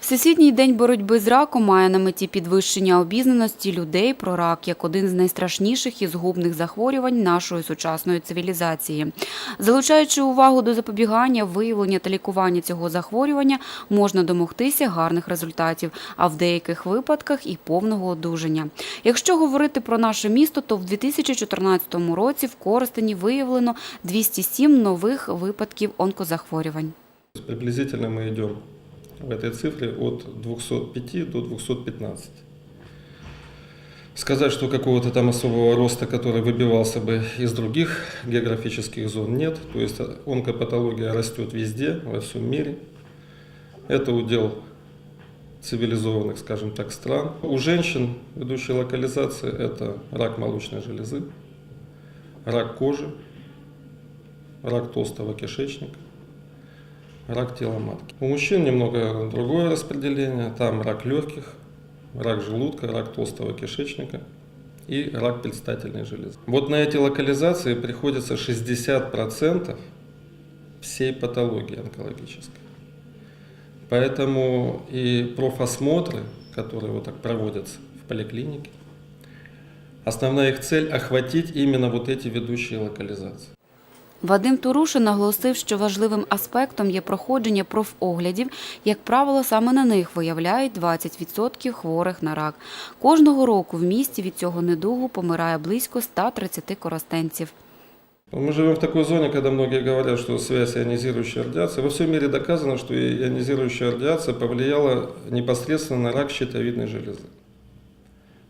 Всесвітній день боротьби з раком має на меті підвищення обізнаності людей про рак як один з найстрашніших і згубних захворювань нашої сучасної цивілізації. Залучаючи увагу до запобігання, виявлення та лікування цього захворювання, можна домогтися гарних результатів, а в деяких випадках і повного одужання. Якщо говорити про наше місто, то в 2014 році в Коростені виявлено 207 нових випадків онкозахворювань. Приблизительно мы идем в этой цифре от 205 до 215. Сказать, что какого-то там особого роста, который выбивался бы из других географических зон, нет. То есть онкопатология растет везде, во всем мире. Это удел цивилизованных, скажем так, стран. У женщин ведущая локализация – это рак молочной железы, рак кожи, рак толстого кишечника, рак тела матки. У мужчин немного другое распределение. Там рак легких, рак желудка, рак толстого кишечника и рак предстательной железы. Вот на эти локализации приходится 60% всей патологии онкологической. Поэтому и профосмотры, которые вот так проводятся в поликлинике, основная их цель охватить именно вот эти ведущие локализации. Вадим Турушин наголосив, що важливим аспектом є проходження профоглядів. Як правило, саме на них виявляють 20% хворих на рак. Кожного року в місті від цього недугу помирає близько 130 коростенців. Мы живем в такой зоне, когда многие говорят, что связь ионизирующей радиации. Во всем мире доказано, что ионизирующая радиация повлияла непосредственно на рак щитовидной железы.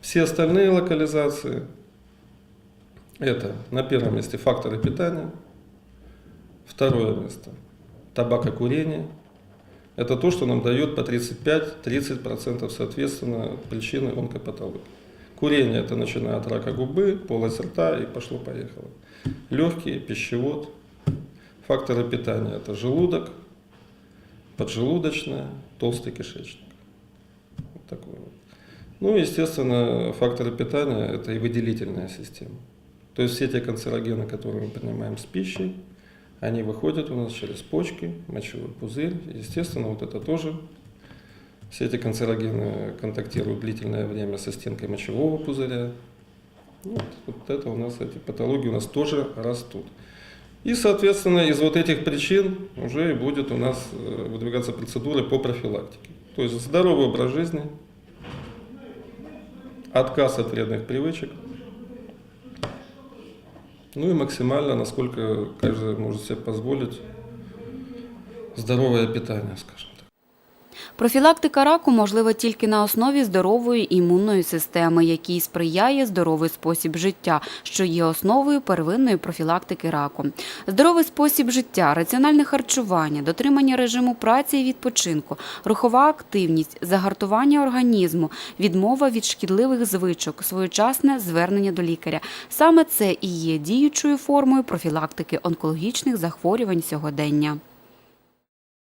Все остальные локализации – это на первом месте факторы питания, второе место – табакокурение. Это то, что нам дает по 35-30% соответственно причины онкопатологии. Курение – это начиная от рака губы, полость рта и пошло-поехало. Легкие, пищевод. Факторы питания – это желудок, поджелудочная, толстый кишечник. Вот такой вот. Ну, естественно, факторы питания – это и выделительная система. То есть все те канцерогены, которые мы принимаем с пищей, они выходят у нас через почки, мочевой пузырь. Естественно, вот это тоже все эти канцерогены контактируют длительное время со стенкой мочевого пузыря. Вот, вот это у нас, эти патологии у нас тоже растут. И, соответственно, из вот этих причин уже и будет у нас э, выдвигаться процедуры по профилактике. То есть здоровый образ жизни, отказ от вредных привычек, ну и максимально, насколько каждый может себе позволить, здоровое питание, скажем. Профілактика раку можлива тільки на основі здорової імунної системи, якій сприяє здоровий спосіб життя, що є основою первинної профілактики раку. Здоровий спосіб життя, раціональне харчування, дотримання режиму праці і відпочинку, рухова активність, загартування організму, відмова від шкідливих звичок, своєчасне звернення до лікаря. Саме це і є діючою формою профілактики онкологічних захворювань сьогодення.